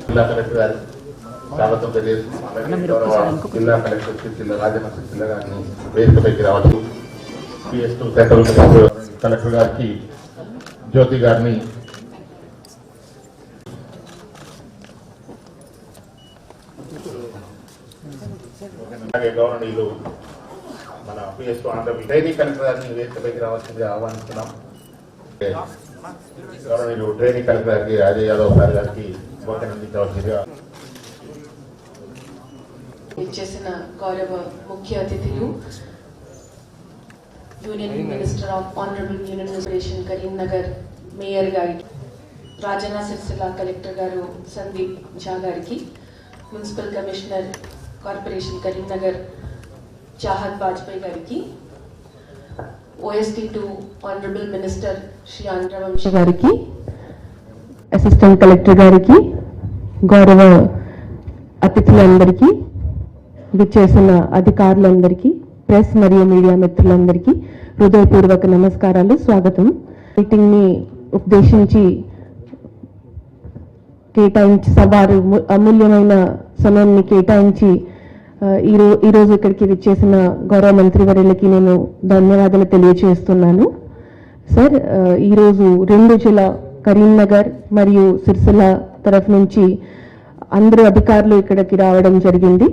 జిల్లా కలెక్టర్ గారు స్వాగతం తెలియజేస్తూ గౌరవ జిల్లా కలెక్టర్ జిల్లా రాజన్న జిల్లా గారిని వేదికపైకి రావచ్చు పిఎస్ టూ సెంట్రల్ కలెక్టర్ గారికి జ్యోతి గారిని అలాగే గౌరవనీయులు మన PS to Andhra dairy collector గారిని వేదికపైకి రావాల్సిందిగా ఆహ్వానిస్తున్నాం. గౌరవనీయులు ట్రైనింగ్ కలెక్టర్ గారికి అజయ్ యాదవ్ సార్ గారికి అందించవలసిందిగా చేసిన గౌరవ ముఖ్య అతిథులు union minister of honourable union administration Karimnagar mayor గారికి రాజన్న సిరిసిల్ల కలెక్టర్ గారు సందీప్ ఝా గారికి municipal commissioner corporation Karimnagar Chahat Vajpayee గారికి OST to honourable minister Shri ఆంధ్రవంశీ గారికి అసిస్టెంట్ కలెక్టర్ గారికి గౌరవ అతిథులందరికీ విచ్చేసిన అధికారులందరికీ ప్రెస్ మరియు మీడియా మిత్రులందరికీ హృదయపూర్వక నమస్కారాలు స్వాగతం. మీటింగ్ని ఉద్దేశించి కేటాయించి వారు అమూల్యమైన సమయాన్ని కేటాయించి ఈరో ఈరోజు ఇక్కడికి విచ్చేసిన గౌరవ మంత్రివర్యులకి నేను ధన్యవాదాలు తెలియజేస్తున్నాను సార్ ఈరోజు రెండు జిల్లా కరీంనగర్ మరియు సిరిసిల్ల తరఫు నుంచి అందరూ అధికారులు ఇక్కడికి రావడం జరిగింది.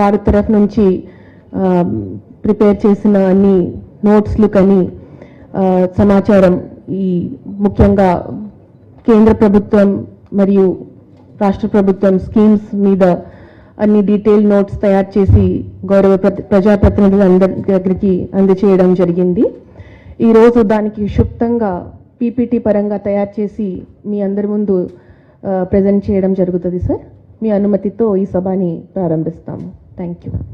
వారి తరఫు నుంచి ప్రిపేర్ చేసిన అన్ని నోట్స్లు కానీ సమాచారం ఈ ముఖ్యంగా కేంద్ర ప్రభుత్వం మరియు రాష్ట్ర ప్రభుత్వం స్కీమ్స్ మీద అన్ని డీటెయిల్ నోట్స్ తయారు చేసి గౌరవ ప్రజాప్రతినిధులు అందరి దగ్గరికి అందజేయడం జరిగింది. ఈరోజు దానికి క్షుప్తంగా పీపీటీ పరంగా తయారు చేసి మీ అందరి ముందు ప్రజెంట్ చేయడం జరుగుతుంది సార్. మీ అనుమతితో ఈ సభని ప్రారంభిస్తాము. Thank you.